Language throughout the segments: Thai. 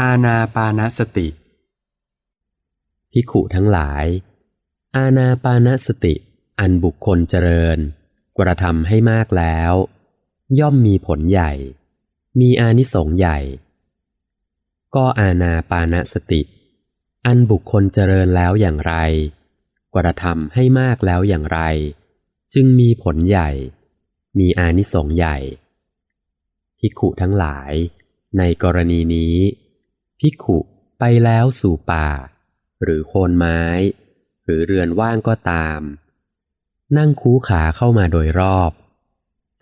อาณาปานสติภิขุทั้งหลาย อาณาปานสติ อันบุคคลเจริญ กระทำให้มากแล้ว ย่อมมีผลใหญ่ มีอานิสงส์ใหญ่ ก็อาณาปานสติ อันบุคคลเจริญแล้วอย่างไร กระทำให้มากแล้วอย่างไร จึงมีผลใหญ่ มีอานิสงส์ใหญ่ภิขุทั้งหลาย ในกรณีนี้ ภิกขุไปแล้วสู่ป่า หรือโคนไม้ หรือเรือนว่างก็ตาม นั่งคูขาเข้ามาโดยรอบ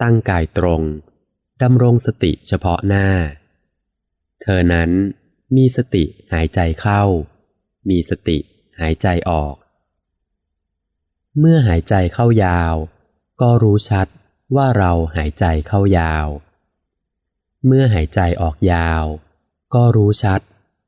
ตั้งกายตรงดำรงสติเฉพาะหน้า เธอนั้นมีสติหายใจเข้า มีสติหายใจออก เมื่อหายใจเข้ายาว ก็รู้ชัดว่าเราหายใจเข้ายาว เมื่อหายใจออกยาว ก็รู้ชัด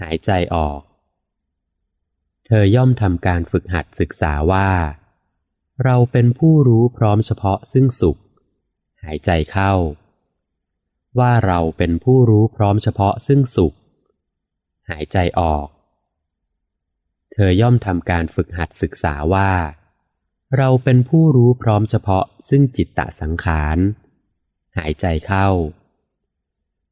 หายใจออก เธอย่อมทำการฝึกหัดศึกษาว่า เราเป็นผู้รู้พร้อมเฉพาะซึ่งสุข หายใจเข้า ว่าเราเป็นผู้รู้พร้อมเฉพาะซึ่งสุข หายใจออก เธอย่อมทำการฝึกหัดศึกษาว่า เราเป็นผู้รู้พร้อมเฉพาะซึ่งจิตตสังขาร หายใจเข้า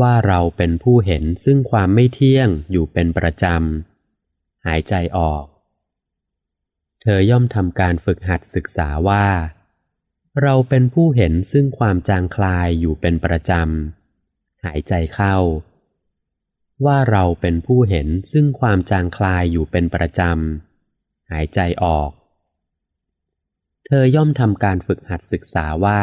ว่าเราเป็นผู้เห็นซึ่งความไม่เที่ยงอยู่เป็นประจำ หายใจออก เธอย่อมทำการฝึกหัดศึกษาว่า เราเป็นผู้เห็นซึ่งความจางคลายอยู่เป็นประจำ หายใจเข้า ว่าเราเป็นผู้เห็นซึ่งความจางคลายอยู่เป็นประจำ หายใจออก เธอย่อมทำการฝึกหัดศึกษาว่า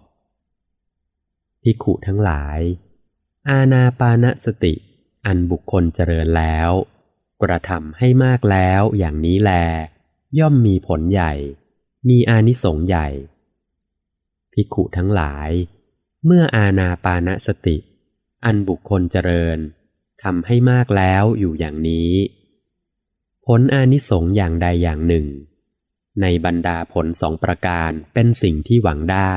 ภิกขุทั้งหลาย อาณาปานสติ อันบุคคลเจริญแล้ว กระทำให้มากแล้วอย่างนี้แล ย่อมมีผลใหญ่ มีอานิสงส์ใหญ่ภิกขุทั้งหลาย เมื่ออาณาปานสติ อันบุคคลเจริญทำให้มากแล้วอยู่อย่างนี้ ผลอานิสงส์อย่างใดอย่างหนึ่ง ในบรรดาผลสองประการเป็นสิ่งที่หวังได้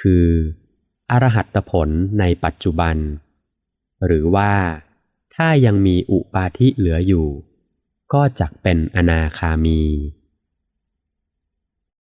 คือ อรหัตผลในปัจจุบัน หรือว่าถ้ายังมีอุปาทิเหลืออยู่ ก็จักเป็นอนาคามี